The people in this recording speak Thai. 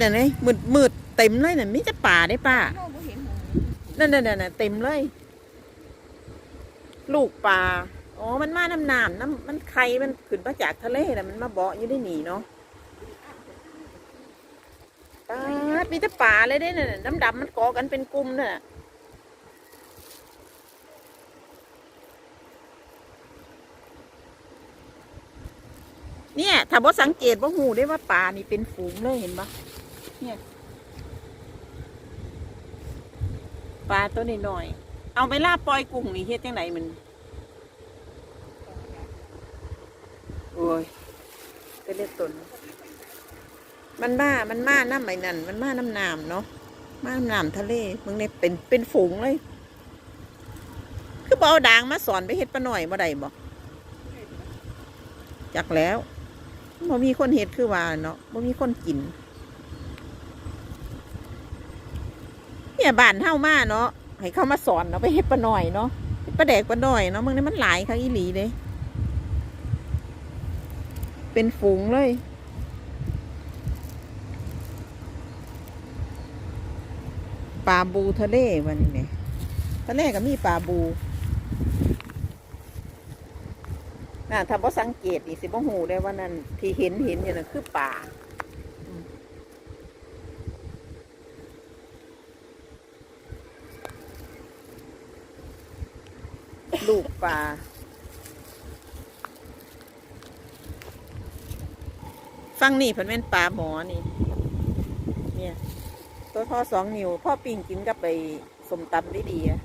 น่ะเลยมืดมืดเต็มเลยน่ะมิจะป่าได้ป้าพ่อบ่เห็นหงนั่นนั่นนั่นเต็มเลย ลูกปลาอ๋อมันมาน้ำน้ำน้ำมันไข่มันขึ้นมาจากทะเลแล้วมันมาเบาะอยู่ได้หนีเนาะปลาดมีแต่ปลาเลยเด้น่ะน้ำดำมันเกาะกันเป็นกลุ่มน่ะเนี่ยถ้าบ่สังเกตบ่หูได้ว่าปลานี่เป็นฝูงเลยเห็นปะ เนี่ยปลาตัวนี้หน่อย เอาไปล่าปล่อยกุ้งนี่เฮ็ดจังไดมันโอ้ยก็นเรียกตนมันมามันมาน้ำไหมนั่น มันมาน้ำน้ำเนาะมาน้ำน้ำทะเลมึงเนี่ยเป็นเป็นฝูงเลย คือบ่เอาด่างมาสอนไปเฮ็ดปลาหน่อยบ่ได้บ่จักแล้วบ่มีคนเฮ็ดคือว่าเนาะบ่มีคนกิน เนี่ยบ้านเฮามาเนาะให้เขามาสอนเนาะไปเฮ็ดปลาหน่อยเนาะเฮ็ดปลาแดกปลาหน่อยเนาะมึงนี่มันหลายครั้งอีหลีเลยเป็นฝูงเลยปลาบูทะเลวันนี้เนี่ยทะเลก็มีปลาบูน่ะถ้าบ่สังเกตนี่สิบ่หูได้ว่านั่นที่เห็นเห็นอยู่น่ะคือป่า ลูกปลาฟังนี่เพิ่นเป็นปลาหมอนี่ เนี่ย ตัวพ่อสองนิ้วพ่อปิ้งกินกับไปสมตำได้ดีอะ